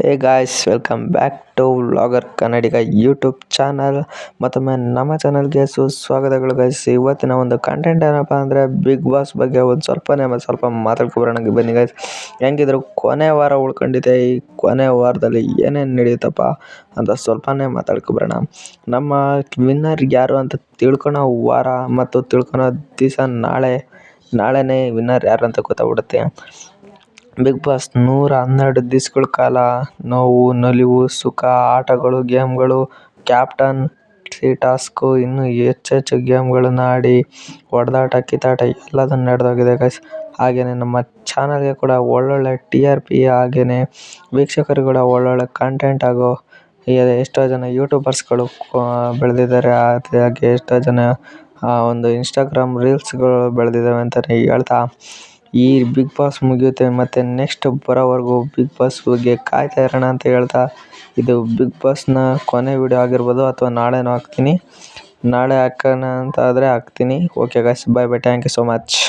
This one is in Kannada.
Hey guys welcome back to vlogger Kannadiga YouTube channel ಮತ್ತೊಮ್ಮೆ ನಮ್ಮ ಚಾನಲ್ಗೆ ಸುಸ್ವಾಗತಗಳು ಗೈಸ್ ಇವತ್ತಿನ ಒಂದು ಕಂಟೆಂಟ್ ಏನಪ್ಪ ಅಂದರೆ ಬಿಗ್ ಬಾಸ್ ಬಗ್ಗೆ ಒಂದು ಸ್ವಲ್ಪನೇ ಸ್ವಲ್ಪ ಮಾತಾಡ್ಕೊಬರೋಣ ಬನ್ನಿ ಗೈಸ್ ಹೆಂಗಿದ್ರು ಕೊನೆ ವಾರ ಉಳ್ಕೊಂಡಿದೆ. ಈ ಕೊನೆ ವಾರದಲ್ಲಿ ಏನೇನು ನಡೆಯುತ್ತಪ್ಪ ಅಂತ ಸ್ವಲ್ಪನೇ ಮಾತಾಡ್ಕೊಬರೋಣ ನಮ್ಮ ವಿನ್ನರ್ ಯಾರು ಅಂತ ತಿಳ್ಕೊಳೋ ವಾರ ಮತ್ತು ತಿಳ್ಕೊಳೋ ದಿವಸ ನಾಳೆ ನಾಳೆನೇ ವಿನ್ನರ್ ಯಾರು ಅಂತ ಗೊತ್ತಾಗ್ಬಿಡುತ್ತೆ. ಬಿಗ್ ಬಾಸ್ ನೂರ ಹನ್ನೆರಡು ದಿವ್ಸಗಳ ಕಾಲ ನೋವು, ನಲಿವು, ಸುಖ, ಆಟಗಳು, ಗೇಮ್ಗಳು, ಕ್ಯಾಪ್ಟನ್ ಟಾಸ್ಕು ಇನ್ನೂ ಹೆಚ್ಚೆಚ್ಚು ಗೇಮ್ಗಳನ್ನು ಆಡಿ ಹೊಡೆದಾಟ, ಕಿತ್ತಾಟ ಎಲ್ಲದನ್ನು ನಡೆದೋಗಿದೆ ಗೈಸ್ ಹಾಗೆಯೇ ನಮ್ಮ ಚಾನಲ್ಗೆ ಕೂಡ ಒಳ್ಳೊಳ್ಳೆ ಟಿ ಆರ್ ಪಿ ಹಾಗೆಯೇ ವೀಕ್ಷಕರು ಕೂಡ ಒಳ್ಳೊಳ್ಳೆ ಕಂಟೆಂಟ್ ಹಾಗೂ ಎಷ್ಟೋ ಜನ ಯೂಟ್ಯೂಬರ್ಸ್ಗಳು ಬೆಳೆದಿದ್ದಾರೆ. ಹಾಗೆ ಎಷ್ಟೋ ಜನ ಒಂದು ಇನ್ಸ್ಟಾಗ್ರಾಮ್ ರೀಲ್ಸ್ಗಳು ಬೆಳೆದಿದ್ದಾವೆ ಅಂತಲೇ ಹೇಳ್ತಾ ಈ ಬಿಗ್ ಬಾಸ್ ಮುಗಿಯುತ್ತೆ, ಮತ್ತು ನೆಕ್ಸ್ಟ್ ಬರೋವರೆಗೂ ಬಿಗ್ ಬಾಸ್ ಬಗ್ಗೆ ಕಾಯ್ತಾ ಇರೋಣ ಅಂತ ಹೇಳ್ತಾ, ಇದು ಬಿಗ್ ಬಾಸ್ನ ಕೊನೆ ವಿಡಿಯೋ ಆಗಿರ್ಬೋದು ಅಥವಾ ನಾಳೆನೂ ಹಾಕ್ತೀನಿ. ನಾಳೆ ಹಾಕೋಣ ಅಂತ ಆದರೆ ಹಾಕ್ತೀನಿ. Okay guys bye bye thank you so much